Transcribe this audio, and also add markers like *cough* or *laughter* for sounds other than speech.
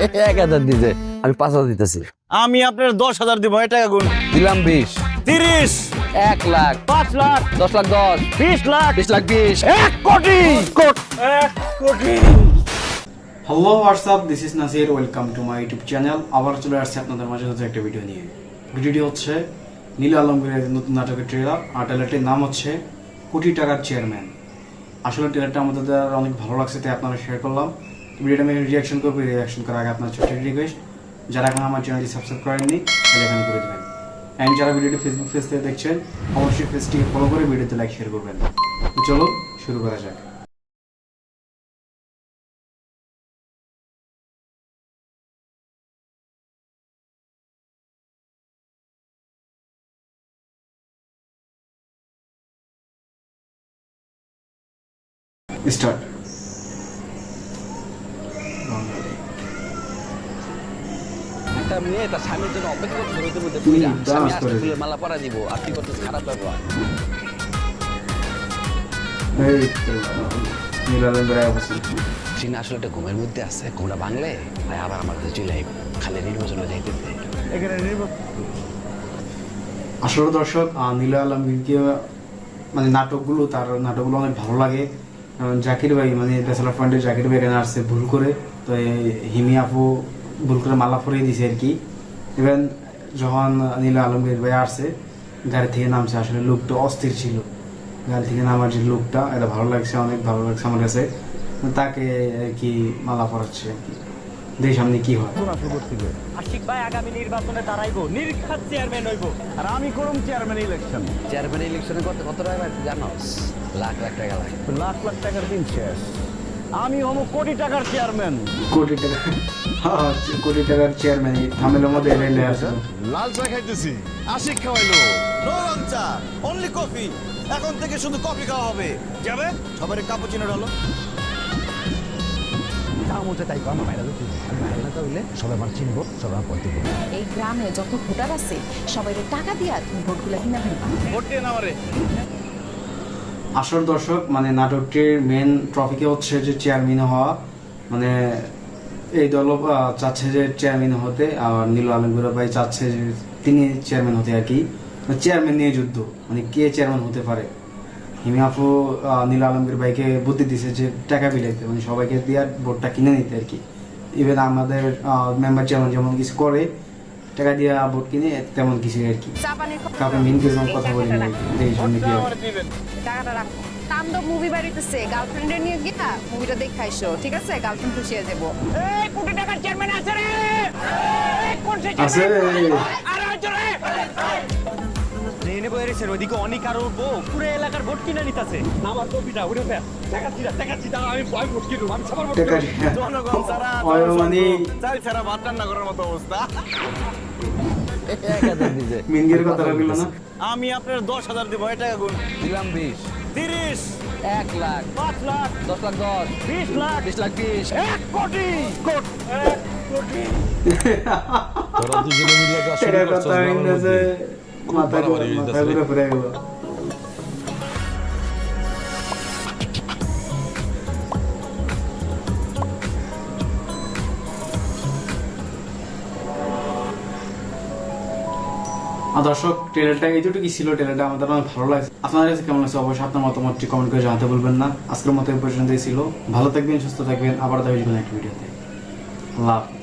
*laughs* এক হাজার দিতে আমি পাঁচ হাজার দিতেছি। আমি আপনার দশ হাজার দিব এই টাকা গুণ। দিলাম বিশ। তিরিশ। এক লাখ। পাঁচ লাখ। দশ লাখ দশ। বিশ লাখ। বিশ লাখ বিশ। এক কোটি। এক কোটি। Hello WhatsApp this is Nasir welcome to my YouTube channel আবার চলে আসছে আপনাদের মাঝে নতুন একটা ভিডিও নিয়ে। ভিডিওটি হচ্ছে নীল আলমগীরের নতুন নাটকের ট্রেলার আর ট্রেলারটির নাম হচ্ছে কোটি টাকার চেয়ারম্যান আসলে ট্রেলারটা আমাদের অনেক ভালো লাগছে তাই আপনারা শেয়ার করলাম। ভিডিওটা আমি রিয়াকশন করব রিয়াকশন করার আগে আপনার ছোট্ট রিকোয়েস্ট যারা এখন আমার চ্যানেলটি সাবস্ক্রাইব করেননি তাহলে এখানে করে দেবেন অ্যান্ড যারা ভিডিওটি ফেসবুক পেজ থেকে দেখছেন অবশ্যই পেজটিকে ফলো করে ভিডিওতে লাইক শেয়ার করবেন তো চলো শুরু করা যাক স্টার্ট একটা মেয়ে তার স্বামীর জন্য অপেক্ষা রোদের মধ্যে স্বামী ফুলের মালা পরা দিব আর তুই করতেছিস খারাপ ব্যবহার। চীন আসলে একটা ঘুমের মধ্যে আছে ঘুমটা ভাঙলে ভাই আবার আমার কাছে চলে আইব খালি নির্বাচনে এখানে আসলে দর্শক আহ, নীলা আলমগীরকে মানে নাটকগুলো তার নাটকগুলো অনেক ভালো লাগে। জাকির ভাই মানে ব্যাচেলার পয়েন্টের জাকির ভাই এখানে আসছে ভুল করে। তো হিমি আপু ভুল করে মালা পরিয়ে দিছে আর কি। ইভেন যখন নীলা আলমগীর ভাই আসছে গাড়ি থেকে নামছে আসলে লুকটা অস্থির ছিল। গাড়ি থেকে নামার যে লুকটা এটা ভালো লাগছে অনেক ভালো লাগছে আমার কাছে। তাকে আর কি মালা পরাচ্ছে আর কি। দেখি সামনে কি হয়। আশিক ভাই আগামী নির্বাচনে দাঁড়াইবো। নির্ঘাত চেয়ারম্যান হইব। আর আমি করুম চেয়ারম্যান ইলেকশন চেয়ারম্যান ইলেকশনে করতে কত টাকা জানোস লাখ লাখ টাকা লাগে লাখ লাখ টাকার দিন শেষ। আমি হম কোটি টাকার চেয়ারম্যান। কোটি টাকা। হ্যাঁ, কোটি টাকার চেয়ারম্যান। থামেলের মধ্যে রেলে আছে লাল চা খাইতেছি। আশিক খাওয়াইলো। নো রং চা অনলি কফি এখন থেকে শুধু কফি খাওয়া হবে। যাবে? সবার কাপুচিনো ডালো এই গ্রামে যত ভোটার আছে সবাই টাকা দিয়া তুমি ভোটগুলো কিনা ফেলবা। ভোট দিয়ে নামারে। আসল দর্শক মানে নাটকটির মেন ট্রফিকে হচ্ছে যে চেয়ারম্যান হওয়া মানে এই দল চাচ্ছে যে চেয়ারম্যান হতে আর নীল আলমগীর ভাই চাচ্ছে যে তিনি চেয়ারম্যান হতে আর কি। চেয়ারম্যান নিয়ে যুদ্ধ মানে কে চেয়ারম্যান হতে পারে? হিমি আপু আহ, নীল আলমগীর ভাইকে বুদ্ধি দিছে যে টাকা বিলাইতে মানে সবাইকে দিয়ে ভোটটা কিনে নিতে আর কি। ইভেন আমাদের মেম্বার চেয়ারম্যান যেমন কিছু করে টাকা দিয়ে ভোট কিনে তেমন কিছু আর কি। কাউকে মিন কিছু কথা বলি না এই সামনে কি টাকাটা রাখো। তাণ্ডব মুভি বাড়িতেছে। গার্লফ্রেন্ড নিয়ে গিয়া মুভিটা দেখাইছো ঠিক আছে? গার্লফ্রেন্ড খুশি হয়ে যাব এই কোটি টাকার চেয়ারম্যান আছে রে! কোন সে আছে। আরে রেছে ওইদিকে অনেক আর উঠবো পুরো এলাকার ভোট কিনে নিতেছে। আমার কপিটা উঠে ফেল। আমি মানে। আপনার দশ হাজার দিব এই টাকা গুণ। দিলাম বিশ। তিরিশ। এক লাখ। পাঁচ লাখ। দশ লাখ দশ। বিশ লাখ। বিশ লাখ বিশ। এক কোটি। কোট। মাথা বাড়াবাড়ি ঘুরে গেল দর্শক ট্রেলারটা এইটুকুই ছিল ট্রেলারটা আমাদের অনেক ভালো লাগছে। আপনাদের কাছে কেমন লাগছে অবশ্যই আপনার মতামতটি কমেন্ট করে জানাতে বলবেন না। আজকের মতো এই পর্যন্তই ছিল। ভালো থাকবেন সুস্থ থাকবেন। আবার দেখা যাবেন একটা ভিডিওতে। আল্লাহ হাফেজ।